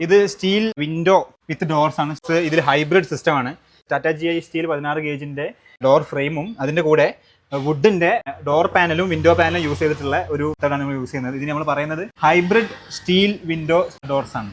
ഇത് steel window with doors ആണ്. ഇതിൽ ഹൈബ്രിഡ് സിസ്റ്റം ആണ്. ടാറ്റ ജി ഐ സ്റ്റീൽ പതിനാറ് ഗേജിന്റെ ഡോർ ഫ്രെയിമും അതിന്റെ കൂടെ വുഡിന്റെ ഡോർ പാനലും വിൻഡോ പാനലും യൂസ് ചെയ്തിട്ടുള്ള ഒരു ഇതാണ് നമ്മൾ യൂസ് ചെയ്യുന്നത്. ഇതിന് നമ്മൾ പറയുന്നത് ഹൈബ്രിഡ് സ്റ്റീൽ വിൻഡോ ഡോർസ് ആണ്.